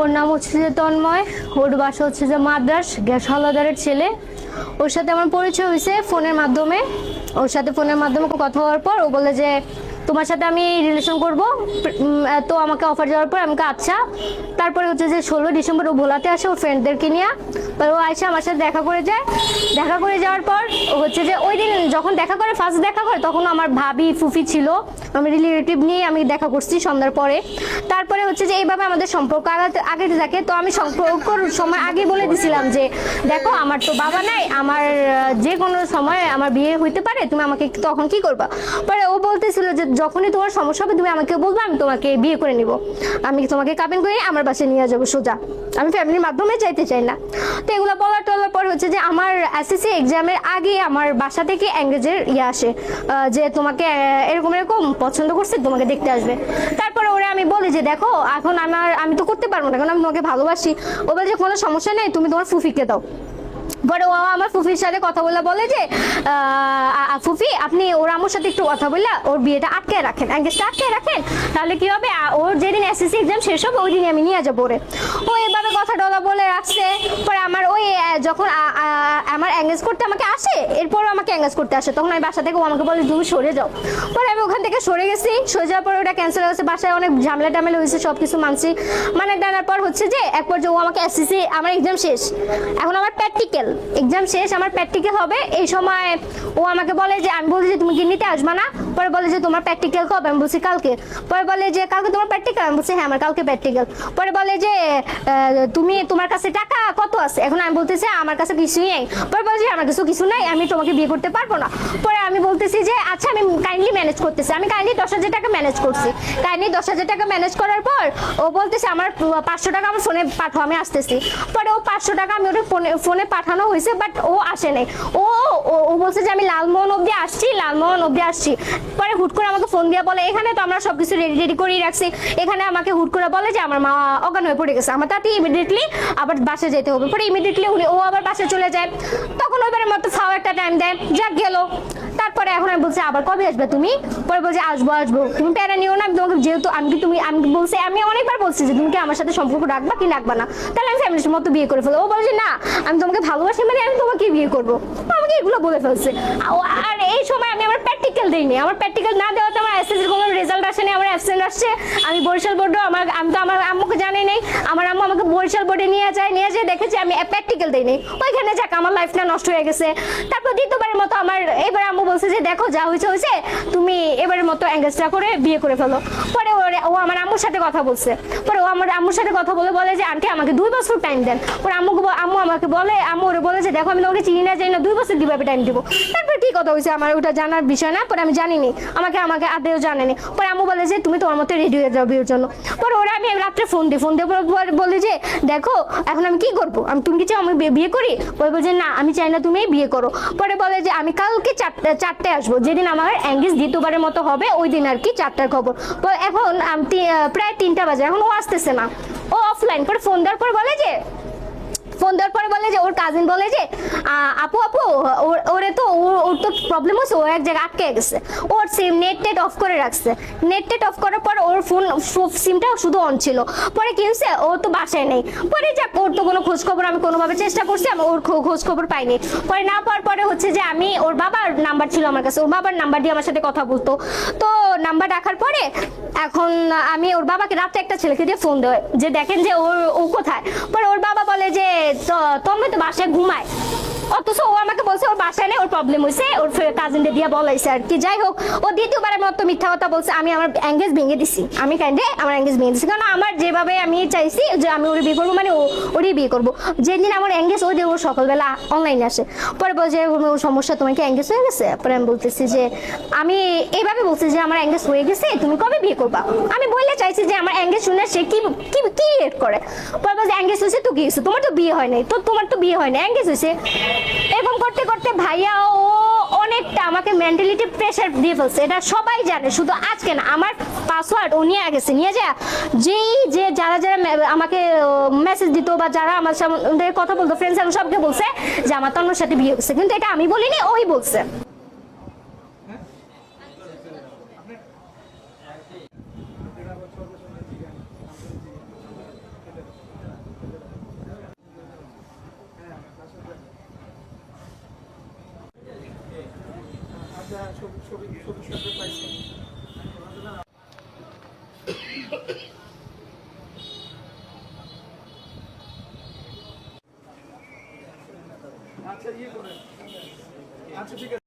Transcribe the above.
ওর নাম হচ্ছে যে তন্ময়, ওর বাসা হচ্ছে যে মাদ্রাস, গ্যাস হালাদারের ছেলে। ওর সাথে আমার পরিচয় হয়েছে ফোনের মাধ্যমে। ওর সাথে ফোনের মাধ্যমে কথা হওয়ার পর ও বলে যে, তোমার সাথে আমি রিলেশন করব। তো আমাকে অফার যাওয়ার পর আমাকে আচ্ছা। তারপরে হচ্ছে যে ষোলো ডিসেম্বর ও ভোলাতে আসে ওর ফ্রেন্ডদেরকে নিয়ে। ও আসে আমার সাথে দেখা করে যায়। দেখা করে যাওয়ার পর ও হচ্ছে যে ওই দিন যখন দেখা করে ফার্স্ট দেখা করে, তখন আমার ভাবি ফুফি ছিল। আমি রিলেটিভ নিয়ে আমি দেখা করছি সন্ধ্যার পরে। তারপরে হচ্ছে যে এইভাবে আমাদের সম্পর্ক আগাতে আগাতে থাকে। তো আমি সম্পর্কর সময় আগে বলে দিছিলাম যে, দেখো, আমার তো বাবা নাই। আমার যে কোনো সময় আমার বিয়ে হইতে পারে। তুমি আমাকে তখন কি করবা? পরে ও বলতেছিল যে, যখনই তোমার সমস্যা হবে, তুমি আমাকে বলবে, আমি তোমাকে বিয়ে করে নিব। আমি তোমাকে কাবিন করে, আমার বাসায় নিয়ে যাব, সোজা। আমি ফ্যামিলির মাধ্যমে চাইতে চাই না। তো এগুলো বলার টলার পর হচ্ছে যে, আমার এসএসসি এক্সামের আগে আমার বাসা থেকে অ্যাঙ্গেজের ইয়ে আসে যে তোমাকে এরকম এরকম পছন্দ করছে, তোমাকে দেখতে আসবে। তারপরে ওরা আমি বলি যে, দেখো, এখন আমার, আমি তো করতে পারব না কারণ আমি তোমাকে ভালোবাসি। ও বলে যে, কোনো সমস্যা নেই, তুমি তোমার ফুফিকে দাও। পরে ও আমার ফুফির সাথে কথা বলে বলে যে ফুফি, আপনি ওর আমার সাথে একটু কথা বললে ওর বিয়েটা আটকে রাখেন এঙ্গেজটা আটকে রাখেন। তাহলে কি হবে? ওর যেদিন এসএসসি এক্সাম শেষ হবে ওই দিনই আমি নিয়ে যাব ওরে। ও এভাবে কথা বলে রাখছে পরে আমার ওই যখন আমার এঙ্গেজ করতে আমাকে আসে, এরপরও আমাকে এঙ্গেজ করতে আসে। তখন আমি বাসা থেকে, ও আমাকে বলে, তুমি সরে যাও। পরে আমি ওখান থেকে সরে গেছি, সরে যাওয়ার পরে ওটা ক্যান্সেল হয়ে গেছে। বাসায় অনেক ঝামেলা টামেলা হয়েছে সব কিছু মানছি। মানে জানার পর হচ্ছে যে, এক পর্যায়ে ও আমাকে এসএসসি আমার এক্সাম শেষ। এখন আমার প্র্যাকটিক্যাল এক্সাম শেষ, আমার প্র্যাকটিক্যাল হবে। এই সময় ও আমাকে বলে যে, আমি বলছি যে, তুমি কি নিতে আসবা না? পরে বলে যে, তোমার প্র্যাকটিক্যাল কবে আমি বলছি কালকে। পরে বলে যে, কালকে তোমার প্র্যাকটিক্যাল আমি বলছি হ্যাঁ আমার কালকে প্র্যাকটিক্যাল পরে বলে যে তুমি তোমার কাছে টাকা? কত আছে? এখন আমি বলতেছি, আমার কাছে কিছুই নেই। পরে বলে যে আমার কাছে কিছু নাই, আমি তোমাকে বিয়ে করতে পারব না। পরে আমি বলতেছি যে আচ্ছা আমি কাইন্ডলি ম্যানেজ করতেছি। আমি কাইন্ডলি দশ হাজার টাকা ম্যানেজ করছি। কাইন্ডলি দশ হাজার টাকা ম্যানেজ করার পর ও বলতেছে, আমার পাঁচশো টাকা আমার ফোনে পাঠাও, আমি আসতেছি। পরে ও পাঁচশো টাকা আমি ওটা ফোনে ফোনে পাঠানো হয়েছে বাট ও আসে নাই। ও, ও- ও বলছে যে, আমি লালমোহন অব্দি আসছি, লালমোহন অব্দি আসছি। পরে হুট করে আমাকে ফোন দিয়ে বলে, এখানে তো আমরা সবকিছু রেডি রেডি করেই রাখছি। এখানে আমাকে হুট করে বলে যে, আমার মা অজ্ঞান হয়ে পড়ে গেছে। আমার তাতে ইমিডিয়েটলি আবার বাসে যেতে হবে। পরে ইমিডিয়েটলি উনি ও আবার বাসে চলে যায়। তখন ওইবারের মতো ফাও একটা টাইম দেয়, যাক গেল। তারপরে এখন আমি বলছি, আবার কবে আসবে তুমি? পরে বলছে, আসব আসব। তুমি প্যারা নিও না, আমি তোমাকে যেহেতু আমি কি তুমি আমি বলছি আমি অনেকবার বলছি যে তুমি কি আমার সাথে সম্পর্ক রাখবা কি রাখবা না। তাহলে আমি ফ্যামিলির মতো বিয়ে করে ফেলব। ও বলছে না, আমি তোমাকে ভালোবাসি মানে আমি তোমাকে বিয়ে করব। আমাকে এগুলো বলে ফেলছে। আর এই সময় আমি আমার প্র্যাকটিক্যাল দিইনি। আমার প্র্যাকটিক্যাল না দেওয়াতে আমার এসএসসির কোনো রেজাল্ট আমার অ্যাবসেন্ট আসছে, আমি বরিশাল বোর্ডে আমার আমি তো আমার আম্মুকে জানি নাই, আমার আম্মু আমাকে বরিশাল বোর্ডে নিয়ে যায়, নিয়ে যেয়ে দেখেছি আমি প্র্যাকটিক্যাল দিইনি ওইখানে যাক, আমার লাইফটা নষ্ট হয়ে গেছে। তারপর দ্বিতীয়বারের মতো আমার এবার আম্মু বলছে যে, দেখো, যা হয়েছে হয়েছে, তুমি এবারের মতো এঙ্গেজটা করে বিয়ে করে ফেলো। পরে ও আমার আম্মুর সাথে কথা বলছে। পরে ও আমার আম্মুর সাথে কথা বলে বলে যে, আন্টি, আমাকে দুই বছর টাইম দেন। পরে আম্মুকে আম্মু আমাকে বলে, আম্মু ওরে বলে যে, দেখো, আমি তোমাকে চিনি না, জানি না, দুই বছর কীভাবে টাইম দিব? তারপরে কি কথা হয়েছে? আমার ওটা জানার বিষয় না, পরে আমি জানিনি। আমাকে আমাকে আদেও জানেনি পরে আম্মু বলে যে তুমি তোমার মতো রেডি হয়ে যাও বিয়ের জন্য। পরে ওরা আমি রাত্রে ফোন দিই ফোন দিয়ে পরে বলে যে, দেখো, এখন আমি কি করব? আমি তুমি কি চাও আমি বিয়ে- করি? পরে বলছে না, আমি চাই না তুমি বিয়ে করো। পরে বলে যে, আমি কালকে চারটে চারটে আসব। যেদিন আমার অ্যাঙ্গেজ দ্বিতীয়বারের মতো হবে ওই দিন আর কি চারটার খবর। এখন প্রায় তিনটা বাজে, এখন ও আসতেছে না। ও অফলাইন পরে ফোন দেওয়ার পর বলে যে ফোন দেওয়ার পরে বলে যে ওর কাজিন বলে যে আপু আপু, ওর- তো ওর তো প্রবলেম হচ্ছে, ও এক জায়গায় আটকে গেছে। ওর সিম নেট টেট অফ করে রাখছে। নেট টেট অফ করার পর ওর ফোন সিমটা শুধু অন ছিল। পরে কি হয়েছে? ও তো বাসায় নেই। পরে যাক, ওর তো কোনো খোঁজ খবর আমি কোনোভাবে চেষ্টা করছি, আমি ওর খো- খোঁজ খবর পাইনি। পরে না পাওয়ার পরে হচ্ছে যে, আমি ওর বাবার নাম্বার ছিল আমার কাছে, ওর বাবার নাম্বার দিয়ে আমার সাথে কথা বলতো। তো নাম্বার রাখার পরে এখন আমি ওর বাবাকে রাতে একটা ছেলেকে দিয়ে ফোন দেয় যে দেখেন যে ওর ও কোথায়। পরে ওর বাবা বলে যে "তো- তুমি তো বাসায় ঘুমায়। অথচ ও আমাকে বলছে, ওর বাসায় নেই, ওর প্রবলেম হয়েছে ওর কাজিনদের দিয়ে বলাইছে আর কি। যাই হোক, ও দ্বিতীয়বারের মতো মিথ্যা কথা বলছে, আমি আমার এঙ্গেজ ভেঙে দিছি। আমি কাইন্ডে আমার এঙ্গেজ ভেঙে দিছি। কারণ আমার যেভাবে আমি চাইছি যে আমি ওর বিয়ে করব মানে ও ওরই বিয়ে করব। যেদিন আমার এঙ্গেজ ওই দিন ও সকালবেলা অনলাইনে আসে। পরে বলছে কোনো সমস্যা, তোমার কি এঙ্গেজ হয়ে গেছে? পরে আমি বলতেছি যে, আমি এইভাবে বলছি যে, আমার এঙ্গেজ হয়ে গেছে, তুমি কবে বিয়ে করবা? আমি বললে চাইছি যে, আমার এঙ্গেজ শুনে সে কি কি কি করে? পরে বলছে এঙ্গেজ হয়েছে তো কি হয়েছে? তোমার তো বিয়ে হয় নাই, তো তোমার তো বিয়ে হয় না এঙ্গেজ হয়েছে। এরকম করতে করতে ভাইয়া ও অনেকটা আমাকে মেন্টালিটি প্রেশার দিয়ে ফেলছে। এটা সবাই জানে, শুধু আজকে না, আমার পাসওয়ার্ড ও নিয়ে গেছে নিয়ে যা যেই যে যারা যারা আমাকে মেসেজ দিত বা যারা আমার সাথে কথা বলতো ফ্রেন্ডস সবকে বলছে যে, আমার তন্মর সাথে বিয়ে হচ্ছে কিন্তু এটা আমি বলিনি, ওই বলছে। আচ্ছা ইয়ে করেন। আচ্ছা ঠিক আছে।